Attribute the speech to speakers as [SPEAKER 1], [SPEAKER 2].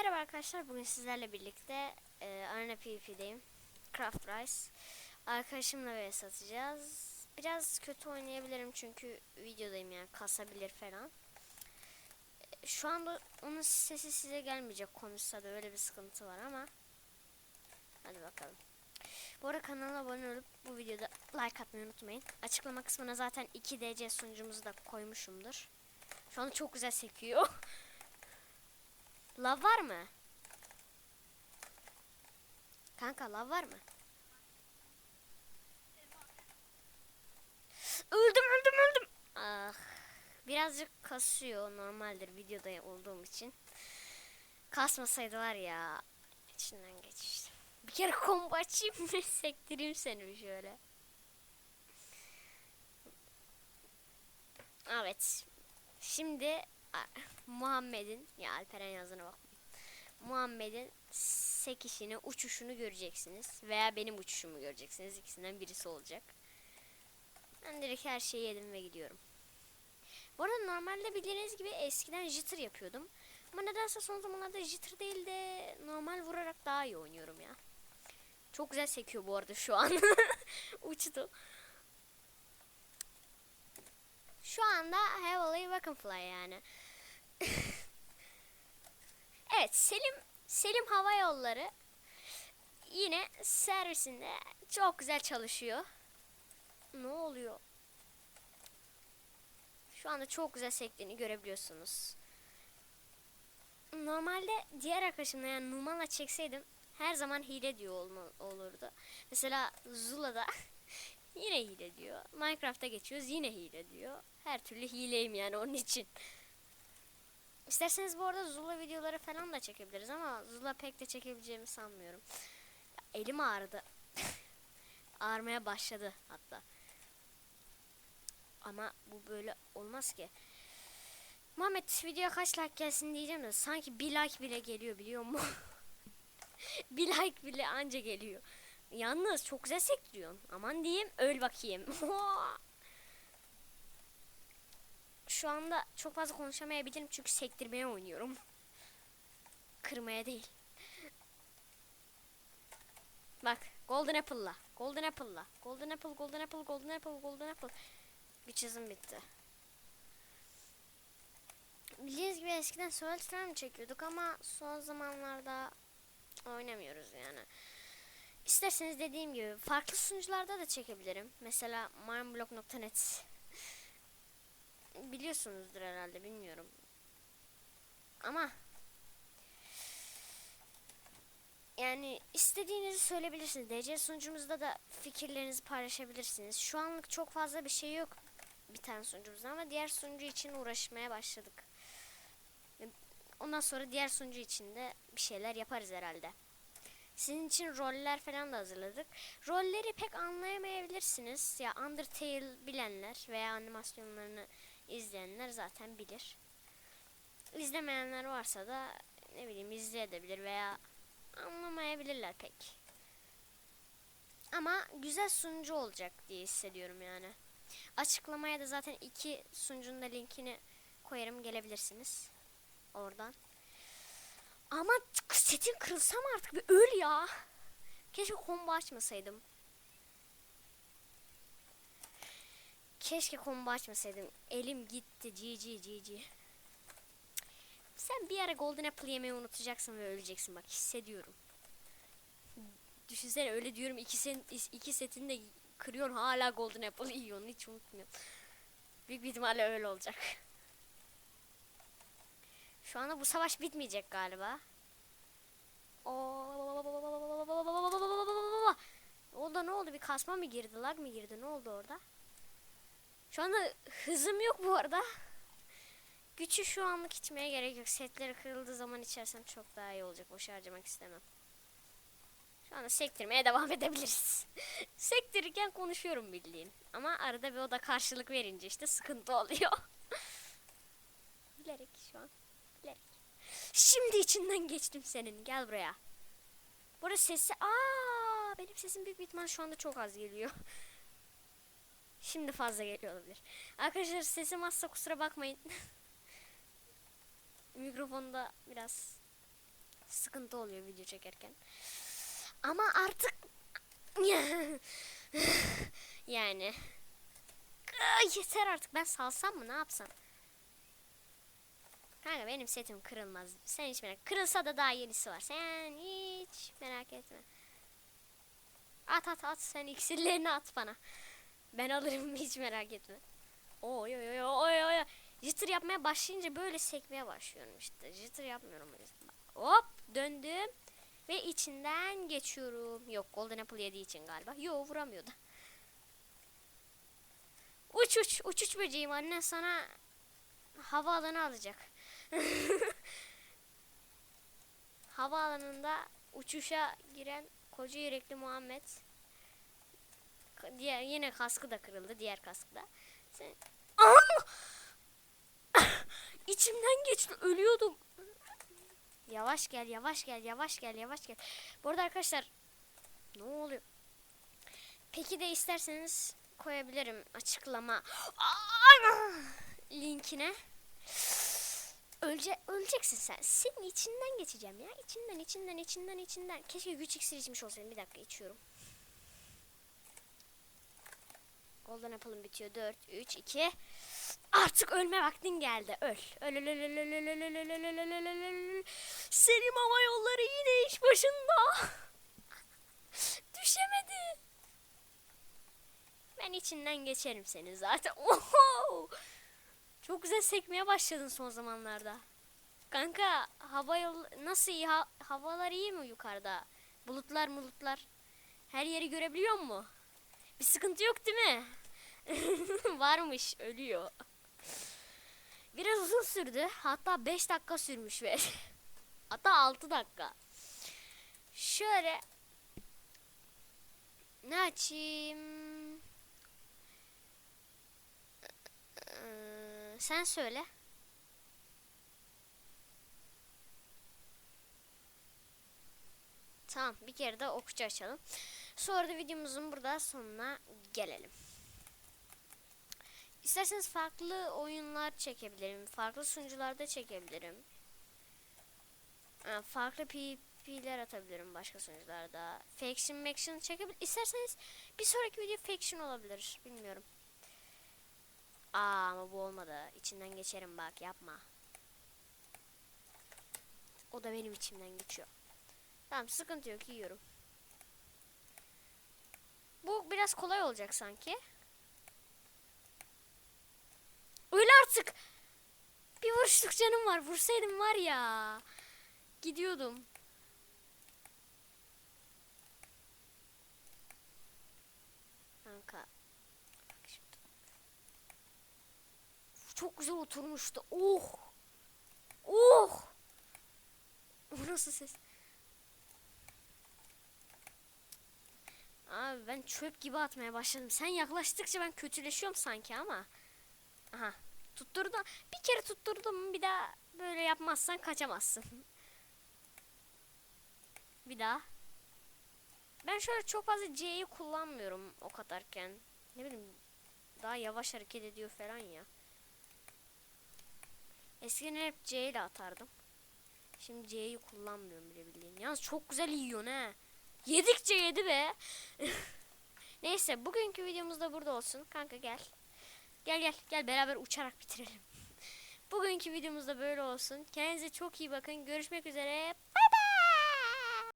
[SPEAKER 1] Merhaba arkadaşlar bugün sizlerle birlikte e, Arena PvP'deyim Craft Rice. Arkadaşımla vs atacağız Biraz kötü oynayabilirim çünkü videodayım yani kasabilir falan. E, Şu anda onun sesi size gelmeyecek konuşsa da öyle bir sıkıntı var ama. Hadi bakalım. Bu arada kanala abone olup bu videoda like atmayı unutmayın. Açıklama kısmına zaten 2 DC sunucumuzu da koymuşumdur. Şu anda çok güzel sekiyor Lav var mı? Kanka lav var mı? Öldüm öldüm öldüm. Ah. Birazcık kasıyor normaldir videoda olduğum için. Kasmasaydı var ya. içinden geçmiştim. Bir kere combo açayım mı? Sektireyim seni şöyle. Evet. Şimdi Muhammed'in ya Alperen yazdığına bakmayın. Muhammed'in sekişini, uçuşunu göreceksiniz. Veya benim uçuşumu göreceksiniz. İkisinden birisi olacak. Ben direkt her şeyi yedim ve gidiyorum. Bu arada normalde bildiğiniz gibi eskiden jitter yapıyordum. Ama nedense son zamanlarda jitter değil de normal vurarak daha iyi oynuyorum ya. Çok güzel sekiyor bu arada şu an. Uçtu. Şu anda Heavily Weaponfly yani. evet Selim Selim Hava Yolları yine servisinde çok güzel çalışıyor. Ne oluyor? Şu anda çok güzel sektiğini görebiliyorsunuz. Normalde diğer arkadaşımla yani Numan'la çekseydim her zaman hile diyor olurdu. Mesela Zula'da yine hile diyor. Minecraft'a geçiyoruz yine hile diyor. Her türlü hileyim yani onun için. İsterseniz bu arada Zula videoları falan da çekebiliriz ama Zula pek de çekebileceğimi sanmıyorum. Ya, elim ağrıdı. Ağrımaya başladı hatta. Ama bu böyle olmaz ki. Muhammed videoya kaç like gelsin diyeceğim de sanki bir like bile geliyor biliyor musun? bir like bile anca geliyor. Yalnız çok güzel sektiriyorsun. Aman diyeyim öl bakayım. Şu anda çok fazla konuşamayabilirim çünkü sektirmeye oynuyorum. Kırmaya değil. Bak Golden Apple'la. Golden Apple'la. Golden Apple, Golden Apple, Golden Apple, Golden Apple. Bir çizim bitti. Bildiğiniz gibi eskiden Soul Time çekiyorduk ama son zamanlarda oynamıyoruz yani. İsterseniz dediğim gibi farklı sunucularda da çekebilirim. Mesela mineblock.net biliyorsunuzdur herhalde bilmiyorum. Ama yani istediğinizi söyleyebilirsiniz. DC sunucumuzda da fikirlerinizi paylaşabilirsiniz. Şu anlık çok fazla bir şey yok bir tane sunucumuzda ama diğer sunucu için uğraşmaya başladık. Ondan sonra diğer sunucu için de bir şeyler yaparız herhalde. Sizin için roller falan da hazırladık. Rolleri pek anlayamayabilirsiniz. Ya Undertale bilenler veya animasyonlarını izleyenler zaten bilir. İzlemeyenler varsa da ne bileyim izleyebilir veya anlamayabilirler pek. Ama güzel sunucu olacak diye hissediyorum yani. Açıklamaya da zaten iki sunucunun da linkini koyarım gelebilirsiniz. Oradan. Ama setin kırılsam artık bir öl ya. Keşke combo açmasaydım. Keşke combo açmasaydım. Elim gitti. GG GG. Sen bir ara Golden Apple yemeyi unutacaksın ve öleceksin bak hissediyorum. Düşünsene öyle diyorum iki, sen, iki setini de kırıyorsun hala Golden Apple yiyorsun hiç unutmuyorum. Büyük bir ihtimalle öyle olacak. Şu anda bu savaş bitmeyecek galiba. Orada ne oldu? Bir kasma mı girdi? Lag mı girdi? Ne oldu orada? Şu anda hızım yok bu arada. Gücü şu anlık içmeye gerek yok. Setleri kırıldığı zaman içersem çok daha iyi olacak. Boş harcamak istemem. Şu anda sektirmeye devam edebiliriz. Sektirirken konuşuyorum bildiğin. Ama arada bir o da karşılık verince işte sıkıntı oluyor. Bilerek şu an. Bilerek. Şimdi içinden geçtim senin. Gel buraya. Burası sesi... Aa, benim sesim büyük bir ihtimal şu anda çok az geliyor. Şimdi fazla geliyor olabilir. Arkadaşlar sesim azsa kusura bakmayın. Mikrofonda biraz sıkıntı oluyor video çekerken. Ama artık yani yeter artık ben salsam mı ne yapsam? Kanka benim setim kırılmaz. Sen hiç merak Kırılsa da daha yenisi var. Sen hiç merak etme. At at at sen iksirlerini at bana. Ben alırım hiç merak etme. Oy oy oy oy oy. Jitter yapmaya başlayınca böyle sekmeye başlıyorum işte. Jitter yapmıyorum. Hop döndüm. Ve içinden geçiyorum. Yok Golden Apple yediği için galiba. Yo vuramıyordu. Uç uç uç uç böceğim anne sana havaalanı alacak. Havaalanında uçuşa giren koca yürekli Muhammed diğer yine kaskı da kırıldı diğer kaskı da. Sen... İçimden geçti ölüyordum. Yavaş gel yavaş gel yavaş gel yavaş gel. Bu arada arkadaşlar ne oluyor? Peki de isterseniz koyabilirim açıklama linkine. Ölce öleceksin sen. Senin içinden geçeceğim ya. İçinden içinden içinden içinden. Keşke güç iksir içmiş olsaydım. Bir dakika içiyorum. Golden Apple'ım bitiyor. 4, 3, 2. Artık ölme vaktin geldi. Öl. Öl öl öl öl öl öl öl öl öl öl öl öl öl öl öl öl. Selim Hava Yolları yine iş başında. Düşemedi. Ben içinden geçerim seni zaten. Oho! Çok güzel sekmeye başladın son zamanlarda. Kanka hava yol nasıl iyi? Ha- havalar iyi mi yukarıda? Bulutlar bulutlar. Her yeri görebiliyor mu? Bir sıkıntı yok değil mi? Varmış ölüyor. Biraz uzun sürdü. Hatta 5 dakika sürmüş ve hatta 6 dakika. Şöyle ne açayım? Sen söyle. Tamam bir kere de okucu açalım. Sonra da videomuzun burada sonuna gelelim. İsterseniz farklı oyunlar çekebilirim. Farklı sunucularda çekebilirim. Ha, farklı PvP'ler atabilirim başka sunucularda. Faction Maction çekebilirim. İsterseniz bir sonraki video Faction olabilir. Bilmiyorum. Aa ama bu olmadı. İçinden geçerim bak yapma. O da benim içimden geçiyor. Tamam sıkıntı yok yiyorum. Bu biraz kolay olacak sanki. Öl artık. Bir vuruşluk canım var. Vursaydım var ya. Gidiyordum. Kanka. Bak şimdi. Çok güzel oturmuştu. Oh. Oh. Bu nasıl ses? Abi ben çöp gibi atmaya başladım. Sen yaklaştıkça ben kötüleşiyorum sanki ama. Aha. Tutturdum. Bir kere tutturdum. Bir daha böyle yapmazsan kaçamazsın. bir daha. Ben şöyle çok fazla C'yi kullanmıyorum o kadarken. Ne bileyim daha yavaş hareket ediyor falan ya. Eskiden hep C ile atardım. Şimdi C'yi kullanmıyorum bile bildiğin. Yalnız çok güzel yiyorsun he. Yedikçe yedi be. Neyse bugünkü videomuz da burada olsun. Kanka gel. Gel gel gel beraber uçarak bitirelim. bugünkü videomuz da böyle olsun. Kendinize çok iyi bakın. Görüşmek üzere. Bye.